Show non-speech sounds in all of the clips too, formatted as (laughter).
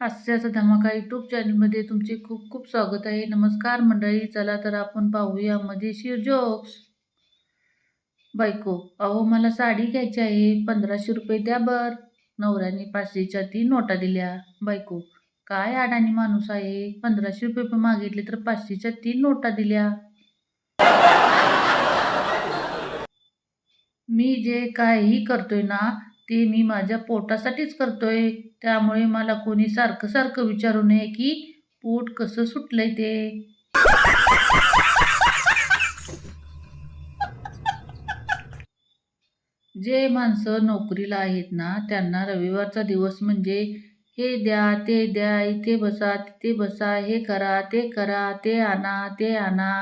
हास्याचा धमाका यूट्यूब चॅनलमध्ये तुमचे खूप खूप स्वागत आहे. नमस्कार मंडळी चला तर आपण पाहूया मजेशीर जोक्स बायको अहो मला साडी घ्यायची आहे पंधराशे रुपये द्या बर. नवऱ्याने पाचशेच्या तीन नोटा दिल्या. बायको काय अडाणी माणूस आहे? पंधराशे रुपये पण मागितले तर पाचशेच्या तीन नोटा दिल्या. मी जे काही करतोय ना ते मी माझ्या पोटासाठीच करतोय. त्यामुळे मला कोणी सारखं सारखं विचारू नये की पोट कसं सुटलंय ते. जे माणसं नोकरीला आहेत ना त्यांना रविवारचा दिवस म्हणजे हे द्या ते द्या इथे बसा तिथे बसा हे करा ते करा ते आणा ते आणा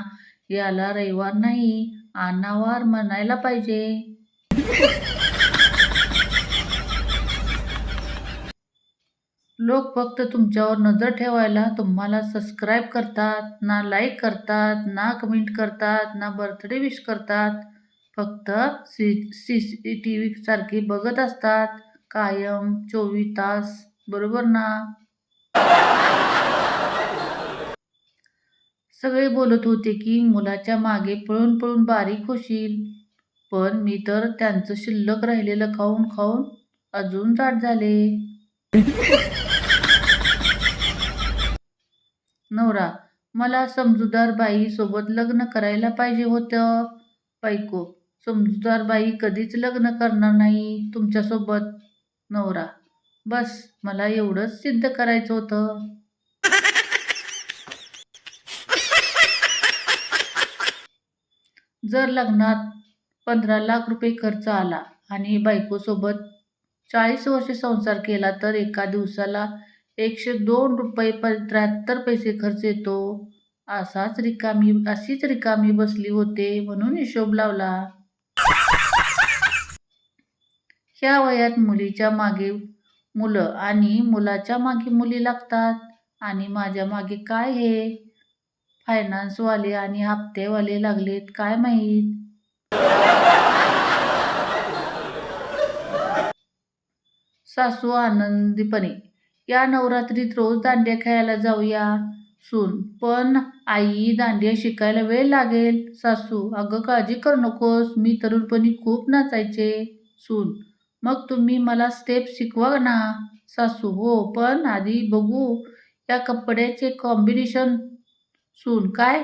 याला रविवार नाही आणावार म्हणायला पाहिजे. लोक फक्त तुमच्यावर नजर ठेवायला तुम्हाला सबस्क्राईब करतात ना लाईक करतात ना कमेंट करतात ना बर्थडे विश करतात. फक्त सी सी सी टी व्हीसारखे बघत असतात. कायम चोवीस तास बरोबर ना? सगळे बोलत होते की मुलाच्या मागे पळून पळून बारीक होशील. पण मी तर त्यांचं शिल्लक राहिलेलं खाऊन खाऊन अजून जाड झाले. नवरा मला समजूदार बाई सोबत लग्न करायला पाहिजे होतं. बायको समजूदार बाई कधीच लग्न करणार नाही तुमच्यासोबत. नवरा बस मला एवढंच सिद्ध करायचं होतं. जर लग्नात पंधरा लाख रुपये खर्च आला आणि बायकोसोबत चाळीस वर्षे संसार केला तर एका दिवसाला एकशे दोन रुपये प त्र्याहत्तर पैसे खर्च येतो. असाच रिकामी अशीच रिकामी बसली होते म्हणून हिशोब लावला. ह्या वयात मुलीच्या मागे मुलं आणि मुलाच्या मागे मुली लागतात. आणि माझ्या मागे काय हे? फायनान्सवाले आणि हप्तेवाले लागलेत काय माहीत? सासू आनंदीपणे या नवरात्रीत रोज दांडिया खेळायला जाऊया सून. पण आई दांडिया शिकायला वेळ लागेल. सासू अगं काळजी करू नकोस. मी तरुणपणी खूप नाचायचे सून. मग तुम्ही मला स्टेप शिकवा ना. सासू हो. पण आधी बघू या कपड्याचे कॉम्बिनेशन. सून काय?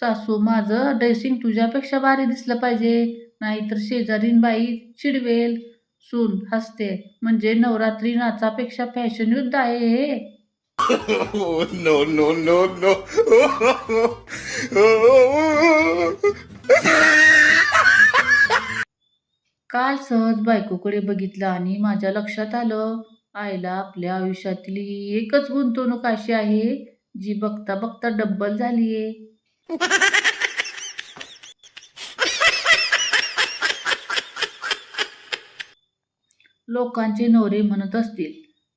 सासू माझं ड्रेसिंग तुझ्यापेक्षा भारी दिसलं पाहिजे. नाहीतर शेजारीन बाई चिडवेल. सून हसते. म्हणजे नवरात्री नाचापेक्षा फॅशन युद्ध आहे हे. No, no, no, no. काल सहज बायकोकडे बघितलं आणि माझ्या लक्षात आलं. आईला आपल्या आयुष्यातली ही एकच गुंतवणूक अशी आहे जी बघता बघता डब्बल झालीये. लोकांचे नवरे म्हणत असतील.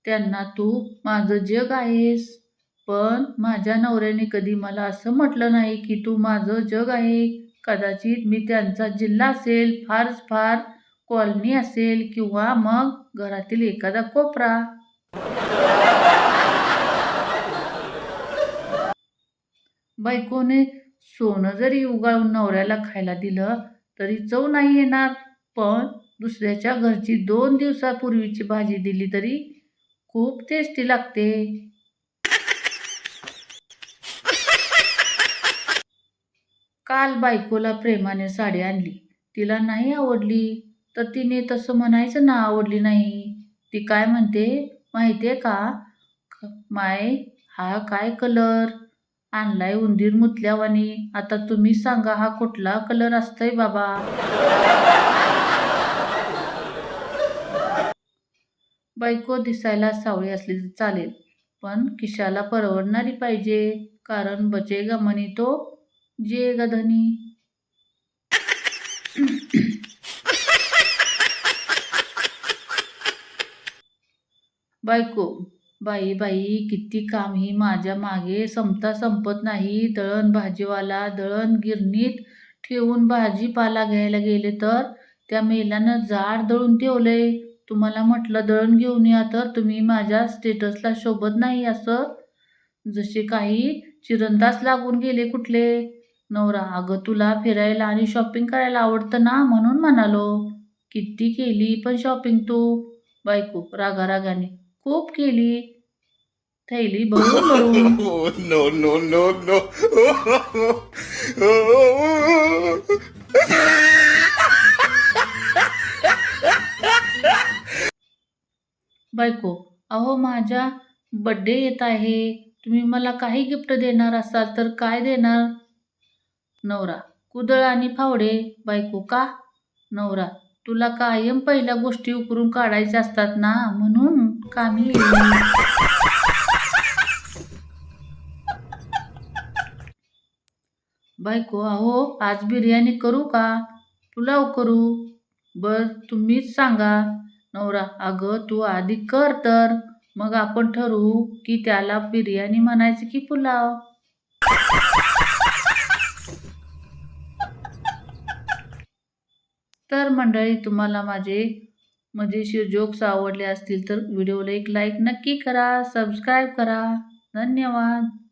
त्यांना तू माझं जग आहेस. पण माझ्या नवऱ्याने कधी मला असं म्हटलं नाही की तू माझं जग आहे. कदाचित मी त्यांचा जिल्हा असेल फारच फार कॉलनी असेल किंवा मग घरातील एखादा कोपरा. बायकोने सोनं जरी उगाळून नवऱ्याला खायला दिलं तरी चव नाही येणार. पण दुसऱ्याच्या घरची दोन दिवसापूर्वीची भाजी दिली तरी खूप टेस्टी लागते. काल बायकोला प्रेमाने साडी आणली. तिला नाही आवडली. तर तिने तसं म्हणायचं ना आवडली नाही. ती काय म्हणते माहिती आहे का? माय हा काय कलर आणलाय उंदीर मुतल्यावानी. आता तुम्ही सांगा हा कुठला कलर असतंय बाबा? बायको दिसायला सावळी असली तर चालेल पण किशाला परवडणारी पाहिजे कारण बचेगा मनी तो जिएगा धनी. बायको बाई बाई किती काम ही माझ्या मागे संपता संपत नाही. दळण भाजीवाला दळण गिरणीत ठेवून भाजीपाला घ्यायला गेले तर त्या मेलानं जाड दळून ठेवलंय. तुम्हाला म्हटलं दळण घेऊन या तर तुम्ही माझ्या स्टेटसला शोभत नाही असं. जसे काही चिरंदास लागून गेले कुठले. नवरा अगं तुला फिरायला आणि शॉपिंग करायला आवडतं ना म्हणून म्हणालो. किती केली पण शॉपिंग तू? बायको रागा रागाने खूप केली. थैली भरून भरून. (laughs) Oh, no, no, no, (laughs) (laughs) बायको अहो माझ्या बड्डे येत आहे. तुम्ही मला काही गिफ्ट देणार असाल तर काय देणार? नवरा कुदळ आणि फावडे. बायको का? नवरा तुला कायम पहिल्या गोष्टी उकरून काढायच्या असतात ना म्हणून कामी येईल. बायको अहो आज बिर्याणी करू का? पुलाव करू. बर तुम्हीच सांगा. नवरा अगं तू आधी कर तर. मग आपण ठरवू की त्याला बिर्याणी म्हणायची की पुलाव. तर मंडळी तुम्हाला माझे मजेशीर जोक्स आवडले असतील तर व्हिडिओला एक लाईक नक्की करा सबस्क्राईब करा. धन्यवाद.